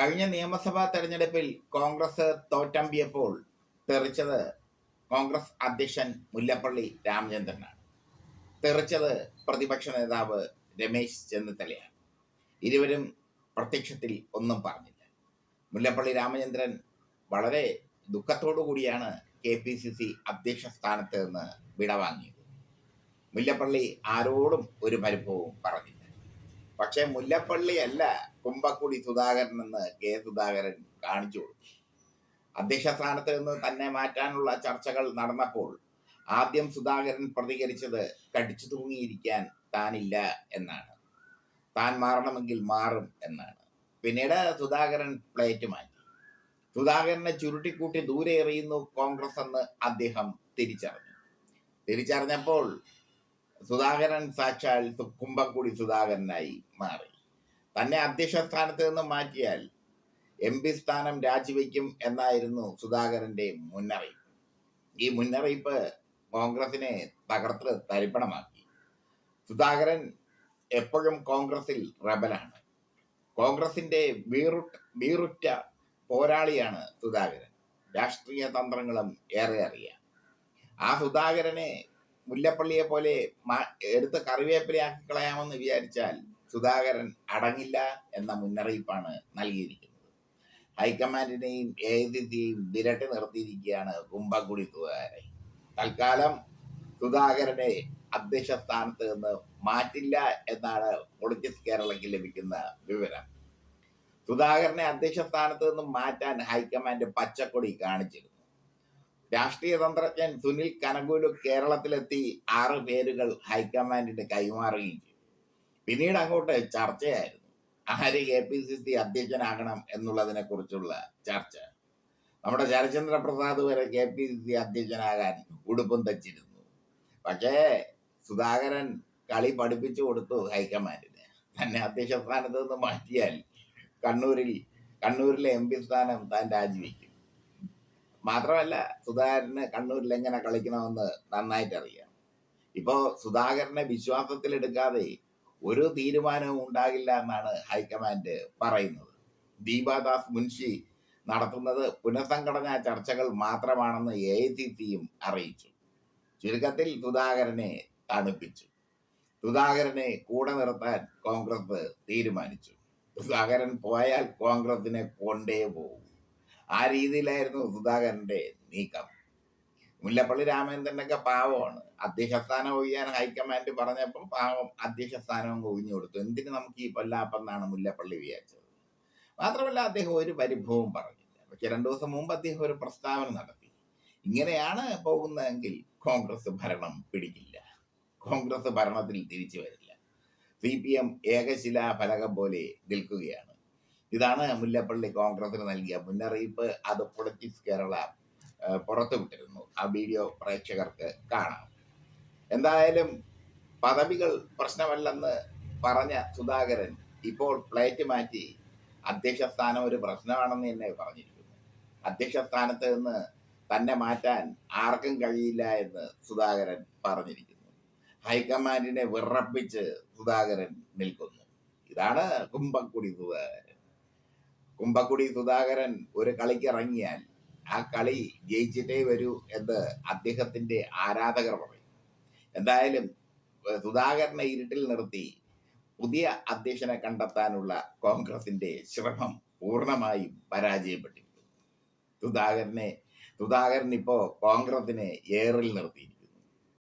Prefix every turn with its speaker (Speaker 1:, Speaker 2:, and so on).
Speaker 1: കഴിഞ്ഞ നിയമസഭാ തെരഞ്ഞെടുപ്പിൽ കോൺഗ്രസ് തോറ്റമ്പിയപ്പോൾ തെറിച്ചത് കോൺഗ്രസ് അധ്യക്ഷൻ മുല്ലപ്പള്ളി രാമചന്ദ്രനാണ്. തെറിച്ചത് പ്രതിപക്ഷ നേതാവ് രമേശ് ചെന്നിത്തലയാണ്. ഇരുവരും പ്രത്യക്ഷത്തിൽ ഒന്നും പറഞ്ഞില്ല. മുല്ലപ്പള്ളി രാമചന്ദ്രൻ വളരെ ദുഃഖത്തോടു കൂടിയാണ് കെ പി സി സി അധ്യക്ഷ സ്ഥാനത്ത് നിന്ന് വിടവാങ്ങിയത് മുല്ലപ്പള്ളി ആരോടും ഒരു പരിഭവവും പറഞ്ഞില്ല. പക്ഷേ മുല്ലപ്പള്ളി അല്ല കുമ്പക്കുടി സുധാകരൻ എന്ന് കെ സുധാകരൻ കാണിച്ചു കൊടുത്തു. അധ്യക്ഷ സ്ഥാനത്ത് നിന്ന് തന്നെ മാറ്റാനുള്ള ചർച്ചകൾ നടന്നപ്പോൾ ആദ്യം സുധാകരൻ പ്രതികരിച്ചത് കടിച്ചു തൂങ്ങിയിരിക്കാൻ താനില്ല എന്നാണ്. താൻ മാറണമെങ്കിൽ മാറും എന്നാണ്. പിന്നീട് സുധാകരൻ പ്ലേറ്റ് മാറ്റി. സുധാകരനെ ചുരുട്ടിക്കൂട്ടി ദൂരെ എറിയുന്നു കോൺഗ്രസ് എന്ന് അദ്ദേഹം തിരിച്ചറിഞ്ഞു. തിരിച്ചറിഞ്ഞപ്പോൾ സുധാകരൻ സാക്ഷാൽ കുമ്പക്കുടി സുധാകരനായി മാറി. തന്നെ അധ്യക്ഷ സ്ഥാനത്ത് നിന്ന് മാറ്റിയാൽ എം പി സ്ഥാനം രാജിവെക്കും എന്നായിരുന്നു സുധാകരന്റെ മുന്നറിയിപ്പ്. ഈ മുന്നറിയിപ്പ് കോൺഗ്രസിനെ തകർത്ത് തരിപ്പണമാക്കി. സുധാകരൻ എപ്പോഴും കോൺഗ്രസിൽ റബലാണ്. കോൺഗ്രസിന്റെ വീറുട്ട് വീറുറ്റ പോരാളിയാണ് സുധാകരൻ. രാഷ്ട്രീയ തന്ത്രങ്ങളും ഏറെ അറിയാം. ആ സുധാകരനെ മുല്ലപ്പള്ളിയെ പോലെ എടുത്ത് കറിവേപ്പിലയാക്കി കളയാമെന്ന് വിചാരിച്ചാൽ സുധാകരൻ അടങ്ങില്ല എന്ന മുന്നറിയിപ്പാണ് നൽകിയിരിക്കുന്നത്. ഹൈക്കമാൻഡിനെയും എ വിരട്ടി നിർത്തിയിരിക്കുകയാണ് കുമ്പക്കുടി സുധാകരൻ. തൽക്കാലം സുധാകരനെ അധ്യക്ഷ സ്ഥാനത്ത് നിന്ന് മാറ്റില്ല എന്നാണ് പൊളിറ്റിക്സ് കേരളയ്ക്ക് ലഭിക്കുന്ന വിവരം. സുധാകരനെ അധ്യക്ഷ സ്ഥാനത്ത് നിന്നും മാറ്റാൻ ഹൈക്കമാൻഡ് പച്ചക്കൊടി കാണിച്ചിരുന്നു. രാഷ്ട്രീയ തന്ത്രജ്ഞൻ സുനിൽ കനകൂലു കേരളത്തിലെത്തി ആറ് പേരുകൾ ഹൈക്കമാൻഡിന് കൈമാറുകയും പിന്നീട് അങ്ങോട്ട് ചർച്ചയായിരുന്നു. ആര് കെ പി സി സി അധ്യക്ഷനാകണം എന്നുള്ളതിനെ കുറിച്ചുള്ള ചർച്ച. നമ്മുടെ ശരചന്ദ്ര പ്രസാദ് വരെ കെ പി സി സി അധ്യക്ഷനാകാൻ ഉടുപ്പും തച്ചിരുന്നു. പക്ഷേ സുധാകരൻ കളി പഠിപ്പിച്ചു കൊടുത്തു ഹൈക്കമാൻഡിന്. തന്നെ അധ്യക്ഷ സ്ഥാനത്ത് നിന്ന് മാറ്റിയാൽ കണ്ണൂരിൽ കണ്ണൂരിലെ എം പി സ്ഥാനം താൻ രാജിവെക്കും. മാത്രമല്ല സുധാകരന് കണ്ണൂരിൽ എങ്ങനെ കളിക്കണമെന്ന് നന്നായിട്ട് അറിയാം ഇപ്പോ സുധാകരനെ വിശ്വാസത്തിലെടുക്കാതെ ഒരു തീരുമാനവും ഉണ്ടാകില്ല എന്നാണ് ഹൈക്കമാൻഡ് പറയുന്നത്. ദീപാദാസ് മുൻഷി നടത്തുന്നത് പുനഃസംഘടനാ ചർച്ചകൾ മാത്രമാണെന്ന് എ ഐ സി സിയും അറിയിച്ചു. ചുരുക്കത്തിൽ സുധാകരനെ തണുപ്പിച്ചു. സുധാകരനെ കൂടെ നിർത്താൻ കോൺഗ്രസ് തീരുമാനിച്ചു. സുധാകരൻ പോയാൽ കോൺഗ്രസിനെ കൊണ്ടേ പോകും. ആ രീതിയിലായിരുന്നു സുധാകരന്റെ നീക്കം. മുല്ലപ്പള്ളി രാമചന്ദ്രനൊക്കെ പാവമാണ്. അധ്യക്ഷ സ്ഥാനം ഒഴിയാൻ ഹൈക്കമാൻഡ് പറഞ്ഞപ്പോൾ പാവം അധ്യക്ഷ സ്ഥാനം അങ്ങ് ഒഴിഞ്ഞു കൊടുത്തു. എന്തിന് നമുക്ക് ഈ പൊല്ലാപ്പെന്നാണ് മുല്ലപ്പള്ളി വിചാരിച്ചത്? മാത്രമല്ല അദ്ദേഹം ഒരു പരിഭവം പറഞ്ഞില്ല. പക്ഷെ രണ്ടു ദിവസം മുമ്പ് അദ്ദേഹം ഒരു പ്രസ്താവന നടത്തി. ഇങ്ങനെയാണ് പോകുന്നതെങ്കിൽ കോൺഗ്രസ് ഭരണം പിടിക്കില്ല. കോൺഗ്രസ് ഭരണത്തിൽ തിരിച്ചു വരില്ല. സി പി എം ഏകശിലാ ഫലകം പോലെ നിൽക്കുകയാണ്. ഇതാണ് മുല്ലപ്പള്ളി കോൺഗ്രസിന് നൽകിയ മുന്നറിയിപ്പ്. അത് പൊളിറ്റിക്സ് കേരള പുറത്തുവിട്ടിരുന്നു ആ വീഡിയോ പ്രേക്ഷകർക്ക് കാണാം. എന്തായാലും പദവികൾ പ്രശ്നമല്ലെന്ന് പറഞ്ഞ സുധാകരൻ ഇപ്പോൾ പ്ലേറ്റ് മാറ്റി അധ്യക്ഷ സ്ഥാനം ഒരു പ്രശ്നമാണെന്ന് തന്നെ പറഞ്ഞിരിക്കുന്നു. അധ്യക്ഷ സ്ഥാനത്ത് നിന്ന് തന്നെ മാറ്റാൻ ആർക്കും കഴിയില്ല എന്ന് സുധാകരൻ പറഞ്ഞിരിക്കുന്നു. ഹൈക്കമാൻഡിനെ വിറപ്പിച്ച് സുധാകരൻ നിൽക്കുന്നു. ഇതാണ് കുമ്പക്കുടി സുധാകരൻ. കുമ്പക്കുടി സുധാകരൻ ഒരു കളിക്ക് ഇറങ്ങിയാൽ ആ കളി ജയിച്ചിട്ടേ വരൂ എന്ന് അദ്ദേഹത്തിന്റെ ആരാധകർ പറയും എന്തായാലും സുധാകരനെ ഇരുട്ടിൽ നിർത്തി പുതിയ അധ്യക്ഷനെ കണ്ടെത്താനുള്ള കോൺഗ്രസിന്റെ ശ്രമം പൂർണമായും പരാജയപ്പെട്ടിരിക്കുന്നു. സുധാകരനെ സുധാകരൻ ഇപ്പോ കോൺഗ്രസിനെ ഏറിൽ നിർത്തിയിരിക്കുന്നു.